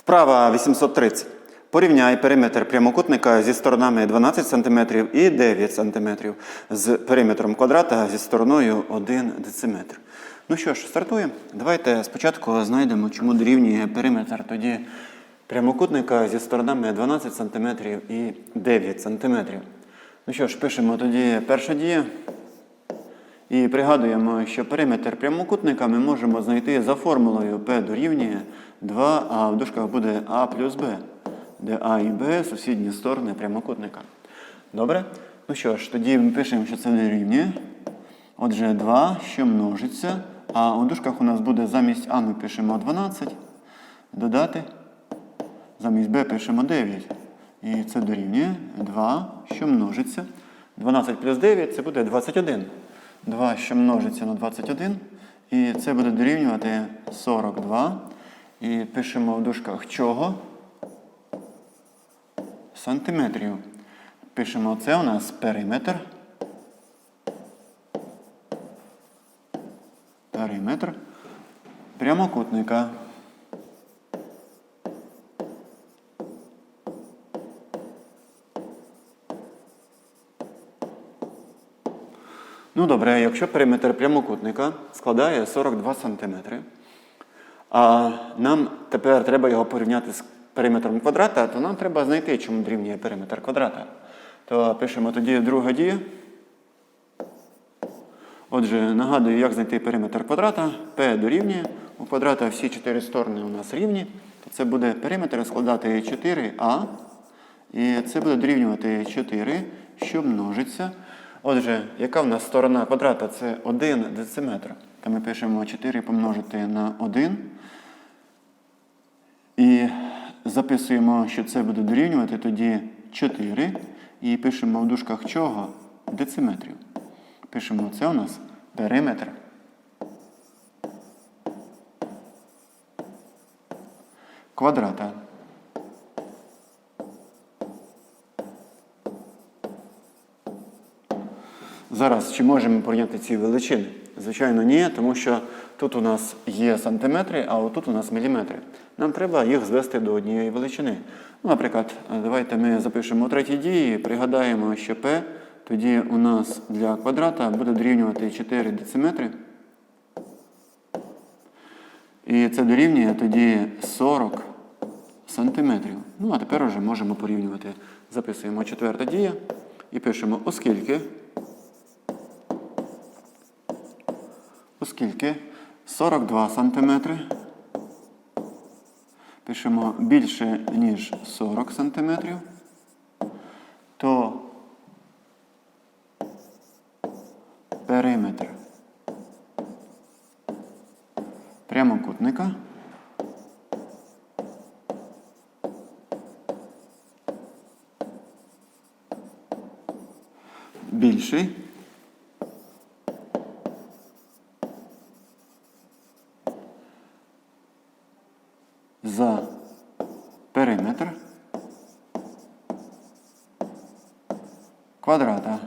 Вправа 830. Порівняй периметр прямокутника зі сторонами 12 см і 9 см з периметром квадрата зі стороною 1 дециметр. Ну що ж, стартуємо. Давайте спочатку знайдемо, чому дорівнює периметр тоді прямокутника зі сторонами 12 см і 9 см. Ну що ж, пишемо тоді перша дія. І пригадуємо, що периметр прямокутника ми можемо знайти за формулою P дорівнює 2, а в дужках буде А плюс Б, де А і Б сусідні сторони прямокутника. Добре? Ну що ж, тоді ми пишемо, що це дорівнює. Отже, 2, що множиться. А у дужках у нас буде замість А ми пишемо 12. Додати. Замість Б пишемо 9. І це дорівнює 2, що множиться. 12 плюс 9 це буде 21. 2, що множиться на 21. І це буде дорівнювати 42. І пишемо в дужках чого? Сантиметрів. Пишемо це у нас периметр. Периметр прямокутника. Ну добре, якщо периметр прямокутника складає 42 см, а нам тепер треба його порівняти з периметром квадрата, то нам треба знайти, чому дорівнює периметр квадрата. То пишемо тоді друга дія. Отже, нагадую, як знайти периметр квадрата. P дорівнює. У квадрата всі чотири сторони у нас рівні. То це буде периметр складати 4а. І це буде дорівнювати 4, що множиться. Отже, яка в нас сторона квадрата? Це 1 дециметр. То ми пишемо 4 помножити на 1. І записуємо, що це буде дорівнювати тоді 4. І пишемо в дужках чого? Дециметрів. Пишемо, це у нас периметр. Квадрата. Зараз чи можемо порівняти ці величини? Звичайно, ні, тому що тут у нас є сантиметри, а отут у нас міліметри. Нам треба їх звести до однієї величини. Ну, Наприклад, давайте ми запишемо третій дії, пригадаємо, що P тоді у нас для квадрата буде дорівнювати 4 дециметри. І це дорівнює тоді 40 сантиметрів. Ну, а тепер вже можемо порівнювати. Записуємо четверта дія і пишемо, оскільки. Оскільки 42 сантиметри. Пишемо більше, ніж 40 сантиметрів, то периметр прямокутника. Більший за периметр квадрата.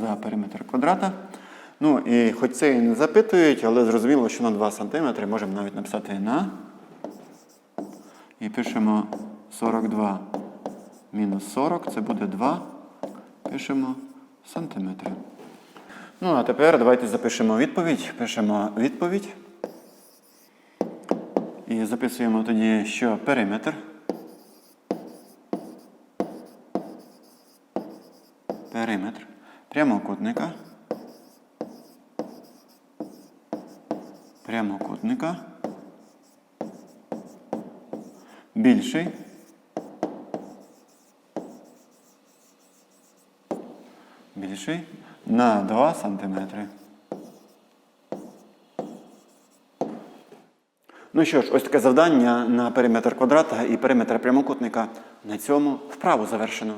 За периметр квадрата. Ну і хоч це і не запитують, але зрозуміло, що на 2 см можемо навіть написати на. І пишемо 42 мінус 40, це буде 2. Пишемо сантиметри. Ну, а тепер давайте запишемо відповідь. Пишемо відповідь. І записуємо тоді, що периметр. Периметр прямокутника. Прямокутника. Більший. Більший на 2 сантиметри. Ну що ж, ось таке завдання на периметр квадрата і периметр прямокутника. На цьому вправу завершено.